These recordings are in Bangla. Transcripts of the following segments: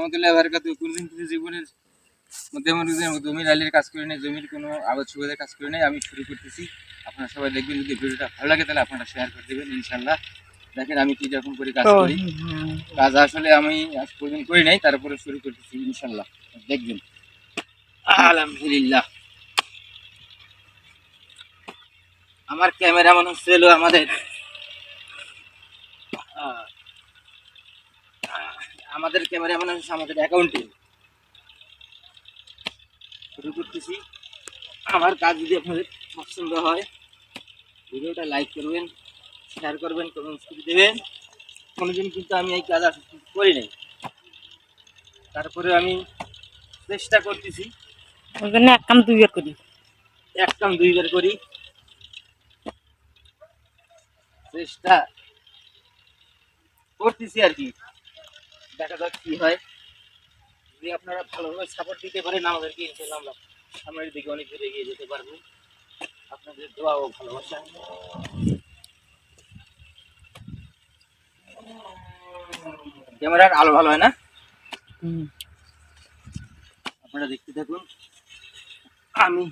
রহমতুল্লাহ বারকাত কোনদিন কিছু জীবনের মধ্যে জমির আলির কাজ করে নেই জমির কোনো আবাদ সুবিধার কাজ করে নেই আমি শুরু করতেছি। আপনারা সবাই দেখবেন যদি ভিডিওটা ভালো লাগে তাহলে আপনারা শেয়ার করে দেবেন ইনশাল্লাহ দেখেন আমি কি রকম করে কাজ করি। কাজ আসলে আমি আজ পর্যন্ত করি নাই তারপরে শুরু করতেছি ইনশাল্লাহ দেখবেন। আলহামদুলিল্লাহ। আমার ক্যামেরাম্যান হচ্ছে আমাদের আমাদের ক্যামেরাম্যান হচ্ছে আমাদের অ্যাকাউন্টে শুরু করতেছি। আমার কাজ যদি আপনাদের পছন্দ হয় ভিডিওটা লাইক করবেন শেয়ার করবেন কমেন্টস করে দেবেন। কোনোদিন কিন্তু আমি এই কাজ করি নাই। তারপরে আমি চেষ্টা করতেছি। ওই জন্য এক কাম দুই বের করি। এক কাম দুইবার করি। চেষ্টা করতেছি আর কি। দেখা যাক কি হয়। যদি আপনারা ভালোভাবে সাপোর্ট দিতে পারেন আমাদেরকে ইনশাল্লাহ আমরা সামনের দিকে অনেক দূরে এগিয়ে যেতে পারব। আপনাদের দোয়া ও ভালোবাসা। ক্যামেরার আলো ভালো হয় না? আপনারা দেখতে থাকুন। আমি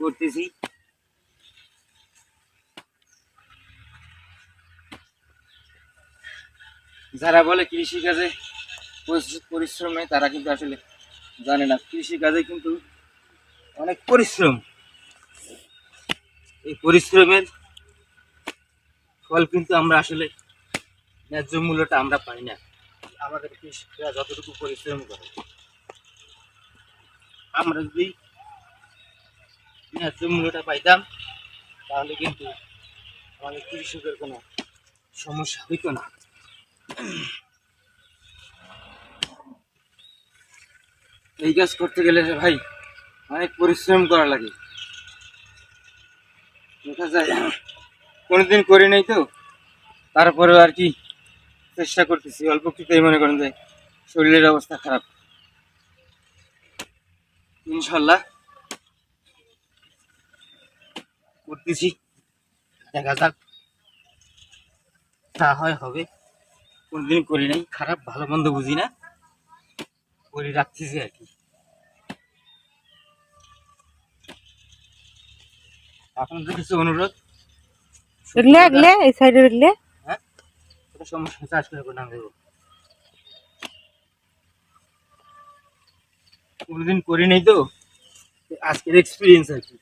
করতেছি। যারা বলে কৃষি কাজে পরিশ্রম তারা কিন্তু আসলে জানে না। কৃষি কাজে কিন্তু অনেক পরিশ্রম। এই পরিশ্রমের ফল কিন্তু আমরা আসলে ন্যায্য মূল্যটা আমরা পাই না। আমাদের কৃষকরা যতটুকু পরিশ্রম করে, আমরা যদি ন্যায্য মূল্যটা পাইতাম, তাহলে কিন্তু আমাদের কৃষকের কোনো সমস্যা হইতো না। এই কাজ করতে গেলে ভাই অনেক পরিশ্রম করা লাগে। দেখা যায়, কোনোদিন করি নাই তো, তারপরেও আর কি চেষ্টা করতেছি, অল্প কিছুতেই মনে করেন যে শরীরের অবস্থা খারাপ। ইনশাল্লাহ করতেছি, দেখা যাক। যা হয় হবে। কোনদিন করি নাই খারাপ ভালো মন্দ বুঝি না। করে রাখতেছি আর কি। আপনাদের কিছু অনুরোধ? এগুলো এগুলো এই সাইডে এগুলো হ্যাঁ? সমস্যা চাষ করে করে দেবো কোনোদিন করি নাই তো আজকের এক্সপিরিয়েন্স আর কি।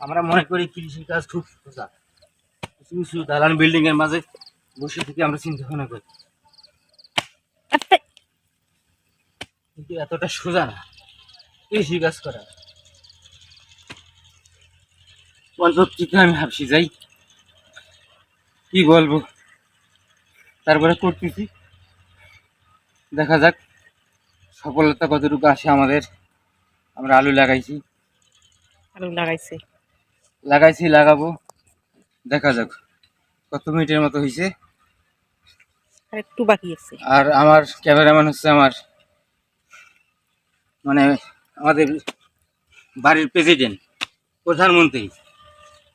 আমরা মনে করি কৃষি কাজ খুব সোজা কিছু কিছু দালান বিল্ডিং এর মাঝে বসে থেকে আমরা চিন্তা ভাবনা করি। কিন্তু এতটা সোজা না। কৃষি কাজ করা। পরবর্তীতে আমি ভাবছি, যাই। কি বলব? তারপরে করতেছি। দেখা যাক সফলতা কতটুকু আসে আমাদের। আমরা আলু লাগাইছি। আলু লাগাইছে। লাগাইছি লাগাবো। দেখা যাক কত মিনিটের মতো হয়েছে আর একটু বাকি আছে। আর আমার ক্যামেরাম্যান হচ্ছে আমার মানে আমাদের বাড়ির প্রেসিডেন্ট প্রধানমন্ত্রী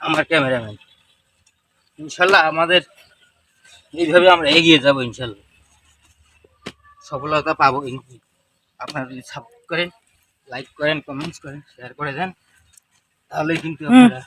আমার ক্যামেরাম্যান। ইনশাল্লাহ আমাদের এইভাবে আমরা এগিয়ে যাব ইনশাল্লাহ। সফলতা পাবো আপনারা যদি সাপোর্ট করেন লাইক করেন কমেন্টস করেন শেয়ার করে দেন তাহলে কিন্তু। আপনারা